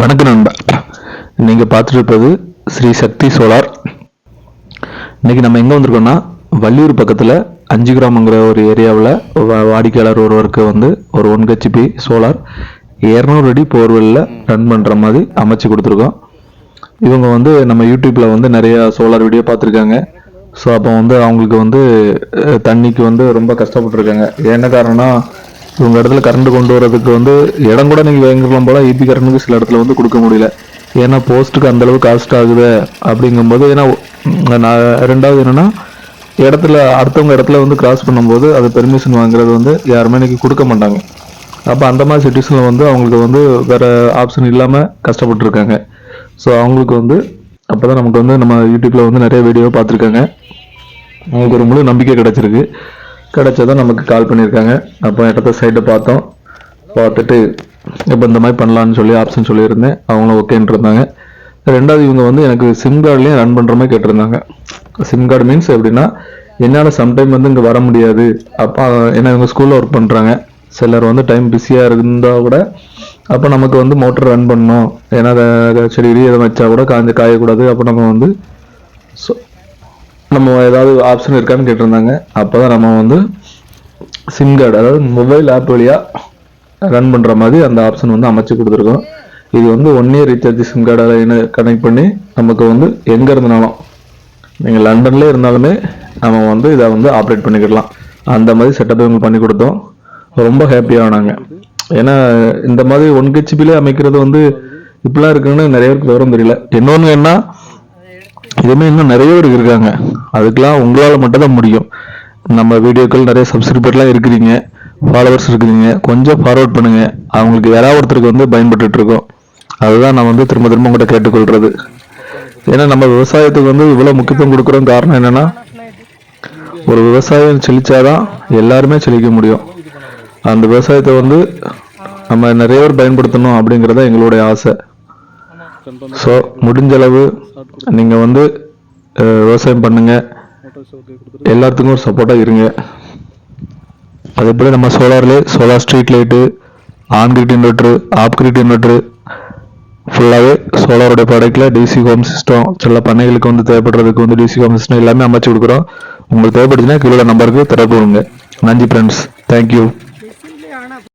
வணக்க நண்பா. நீங்கள் பார்த்துட்டு ஸ்ரீ சக்தி சோலார். இன்றைக்கி நம்ம எங்கே வந்திருக்கோம்னா வள்ளியூர் பக்கத்தில் அஞ்சு கிராமங்கிற ஒரு ஏரியாவில் வாடிக்கையாளர் ஒருவருக்கு வந்து ஒரு ஒன் ஹெச்பி சோலார் இரநூறு அடி போர்வெல்லில் ரன் பண்ணுற மாதிரி அமைச்சு கொடுத்துருக்கோம். இவங்க வந்து நம்ம யூடியூப்பில் வந்து நிறையா சோலார் வீடியோ பார்த்துருக்காங்க. ஸோ அப்போ வந்து அவங்களுக்கு வந்து தண்ணிக்கு வந்து ரொம்ப கஷ்டப்பட்டுருக்காங்க. என்ன காரணம்னா உங்கள் இடத்துல கரண்ட் கொண்டு வரதுக்கு வந்து இடம் கூட நீங்கள் வாங்கிக்கலாம் போல ஈபி கரண்ட்டுக்கு சில இடத்துல வந்து கொடுக்க முடியல. ஏன்னா போஸ்ட்டுக்கு அந்தளவு காஸ்ட் ஆகுது அப்படிங்கும்போது ஏன்னா நான் ரெண்டாவது என்னென்னா இடத்துல அடுத்தவங்க இடத்துல வந்து கிராஸ் பண்ணும்போது அது பெர்மிஷன் வாங்குறது வந்து யாருமே இன்னைக்கு கொடுக்க மாட்டாங்க. அப்போ அந்த மாதிரி சிட்டிஸில் வந்து அவங்களுக்கு வந்து வேறு ஆப்ஷன் இல்லாமல் கஷ்டப்பட்டுருக்காங்க. ஸோ அவங்களுக்கு வந்து அப்போ தான் நமக்கு வந்து நம்ம யூடியூப்பில் வந்து நிறைய வீடியோ பார்த்துருக்காங்க. அவங்களுக்கு ஒரு முழு நம்பிக்கை கிடைச்சிருக்கு. கிடச்சதும் நமக்கு கால் பண்ணியிருக்காங்க. அப்போ இடத்த சைட்டை பார்த்தோம். பார்த்துட்டு இப்போ இந்த மாதிரி பண்ணலான்னு சொல்லி ஆப்ஷன் சொல்லியிருந்தேன். அவங்களும் ஓகேன்ட்டு இருந்தாங்க. ரெண்டாவது இவங்க வந்து எனக்கு சிம் கார்டுலேயும் ரன் பண்ணுற மாதிரி கேட்டிருந்தாங்க. சிம் கார்டு மீன்ஸ் எப்படின்னா என்னால் சம்டைம் வந்து இங்கே வர முடியாது. அப்போ ஏன்னா இவங்க ஸ்கூலில் ஒர்க் பண்ணுறாங்க சிலர் வந்து டைம் பிஸியாக இருந்தால் கூட அப்போ நமக்கு வந்து மோட்டர் ரன் பண்ணணும். ஏன்னா அதை செடி கிடி எதை வச்சா கூட காய்ஞ்சு காயக்கூடாது. அப்போ நம்ம வந்து ஸோ நம்ம ஏதாவது ஆப்ஷன் இருக்கான்னு கேட்டிருந்தாங்க. அப்போ தான் நம்ம வந்து சிம் கார்டு அதாவது மொபைல் ஆப் வழியாக ரன் பண்ணுற மாதிரி அந்த ஆப்ஷன் வந்து அமைச்சு கொடுத்துருக்கோம். இது வந்து ஒன் இயர் ரீசார்ஜ் சிம் கார்டை கனெக்ட் பண்ணி நமக்கு வந்து எங்கே இருந்தாலும் நீங்கள் லண்டன்லேயே இருந்தாலுமே நம்ம வந்து இதை வந்து ஆப்ரேட் பண்ணிக்கிடலாம். அந்த மாதிரி செட்டப் இவங்க பண்ணி கொடுத்தோம். ரொம்ப ஹாப்பியானாங்க ஏன்னா இந்த மாதிரி ஒன் ஹெச்பிலே அமைக்கிறது வந்து இப்படிலாம் இருக்குன்னு நிறைய பேருக்கு விவரம் தெரியல. இன்னொன்று என்ன இதுமாதிரி இன்னும் நிறைய பேர் இருக்காங்க. அதுக்கெலாம் உங்களால் மட்டும்தான் முடியும். நம்ம வீடியோக்கள் நிறைய சப்ஸ்கிரைபர்லாம் இருக்கிறீங்க. ஃபாலோவர்ஸ் இருக்கிறீங்க. கொஞ்சம் ஃபார்வர்ட் பண்ணுங்கள் அவங்களுக்கு யாராவது ஒருத்தருக்கு வந்து பயன்பட்டுருக்கோம் இருக்கோம் அதுதான் நான் வந்து திரும்ப திரும்ப உங்கள்கிட்ட கேட்டுக்கொள்கிறது ஏன்னா நம்ம விவசாயத்துக்கு வந்து இவ்வளோ முக்கியத்துவம் கொடுக்குறோம் காரணம் என்னன்னா ஒரு விவசாயம் செழிச்சாதான் எல்லாருமே செழிக்க முடியும். அந்த விவசாயத்தை வந்து நம்ம நிறைய பேர் பயன்படுத்தணும் அப்படிங்கிறது தான் எங்களுடைய ஆசை. ஸோ முடிஞ்ச அளவு நீங்கள் வந்து விவசாயம் பண்ணுங்க. எல்லாத்துக்கும் ஒரு சப்போர்ட்டாக இருங்க. அதே போல் நம்ம சோலார்லேயே solar street light on grid inverter off grid inverter ஃபுல்லாகவே சோலாருடைய ப்ராடக்ட்டில் டிசி ஹோம் சிஸ்டம் சில பண்ணைகளுக்கு வந்து தேவைப்படுறதுக்கு வந்து டிசி ஹோம் சிஸ்டம் எல்லாமே அமைச்சு கொடுக்குறோம். உங்களுக்கு தேவைப்படுச்சுன்னா கீழே நம்பருக்கு தொடர்பு கொடுங்க நன்றி ஃப்ரெண்ட்ஸ் தேங்க்யூ